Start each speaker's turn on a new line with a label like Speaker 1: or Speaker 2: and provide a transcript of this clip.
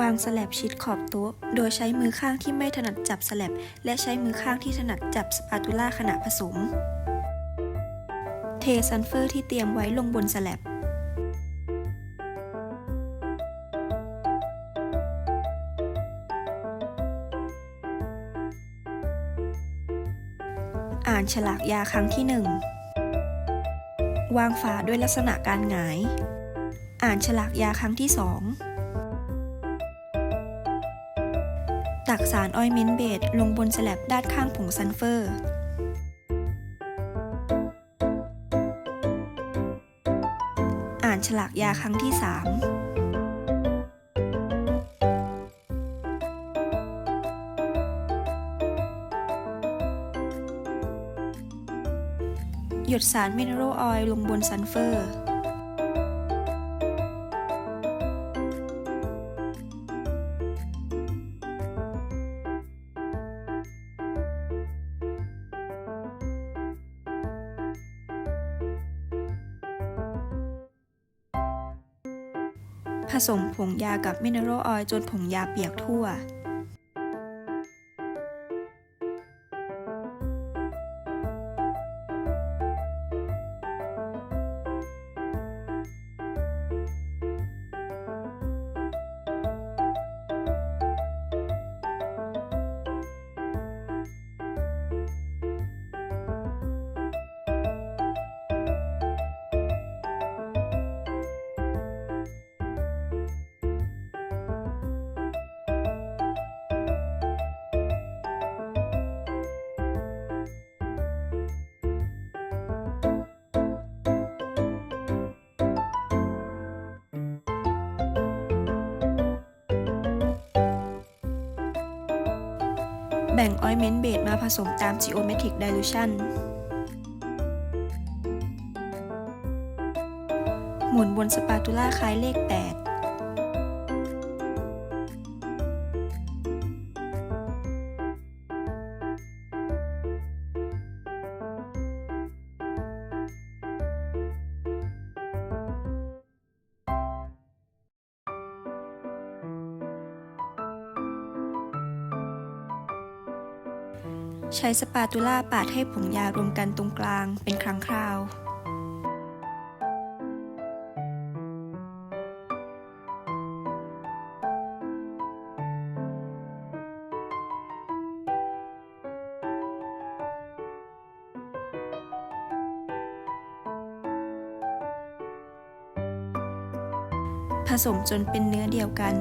Speaker 1: วางสลับชิดขอบโต๊ะ โดยใช้มือข้างที่ไม่ถนัดจับสลับและใช้มือข้างที่ถนัดจับสปาตูล่าขณะผสม เทซันเฟอร์ที่เตรียมไว้ลงบนสลับอ่านฉลากยาครั้งที่ 1 วางฝาด้วยลักษณะการหงาย อ่านฉลากยาครั้งที่ 2 จากสารออยเมนเบดลงบนสแลบด้านข้างผงซันเฟอร์อ่านฉลากยาครั้งที่ 3หยดสารมิเนอรลออยล์ลงบนซันเฟอร์ ผสมผงยากับมินเนอรัลออยล์จนผงยาเปียกทั่ว แบ่งออยเมนต์เบสมาผสมตาม geometric dilution หมุนบนสปาตูล่าคล้ายเลข 8 ใช้สปาตูล่าปาดให้ผงยารวมกันตรงกลางเป็นครั้งคราวผสมจนเป็นเนื้อเดียวกัน